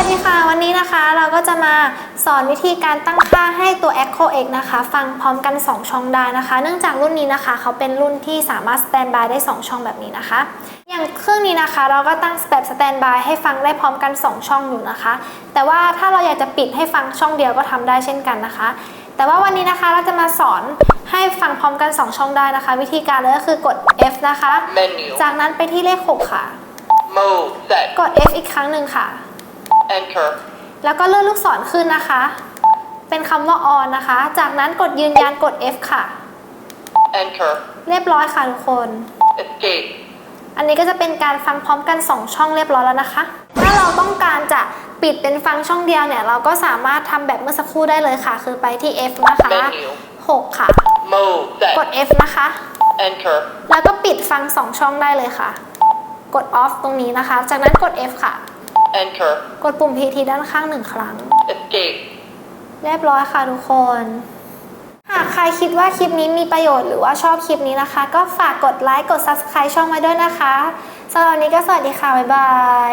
วัสดีค่ะ วันนี้นะคะเราก็จะมาสอนวิธีการตั้งค่าให้ตัว Echo X นะคะ ฟังพร้อมกัน 2 ช่องได้นะคะ เนื่องจากรุ่นนี้นะคะ เขาเป็นรุ่นที่สามารถ stand by ได้ 2 ช่องแบบนี้นะคะ อย่างเครื่องนี้นะคะ เราก็ตั้งแบบ stand by ให้ฟังได้พร้อมกัน 2 ช่องอยู่นะคะ แต่ว่าถ้าเราอยากจะปิดให้ฟังช่องเดียวก็ทำได้เช่นกันนะคะ แต่ว่าวันนี้นะคะเราจะมาสอนให้ฟังพร้อมกัน 2 ช่องได้นะคะ วิธีการเลยก็คือกด F นะคะ Menu. จากนั้นไปที่เลข 6 ค่ะ Mode set. กด F อีกครั้งหนึ่งค่ะ Enter. แล้วก็เลื่อนลูกศรขึ้นนะคะ เป็นคำว่า on นะคะ จากนั้นกดยืนยันกด F ค่ะ Enter. เรียบร้อยค่ะทุกคน Escape. อันนี้ก็จะเป็นการฟังพร้อมกัน 2 ช่องเรียบร้อยแล้วนะคะ ถ้าเราต้องการจะปิดเป็นฟังช่องเดียวเนี่ย เราก็สามารถทำแบบเมื่อสักครู่ได้เลยค่ะ คือไปที่ F นะคะ Menu. 6ค่ะ Mode กด set. F นะคะ Enter. แล้วก็ปิดฟัง 2 ช่องได้เลยค่ะ กด off ตรงนี้นะคะ จากนั้นกด F ค่ะ Enter. กดปุ่ม PT ด้านข้างหนึ่งครั้ง Escape. เรียบร้อยค่ะทุกคน หากใครคิดว่าคลิปนี้มีประโยชน์หรือว่าชอบคลิปนี้นะคะ ก็ฝากกดไลค์กด Subscribe ช่องไว้ด้วยนะคะสำหรับวันนี้ก็สวัสดีค่ะ บ๊ายบาย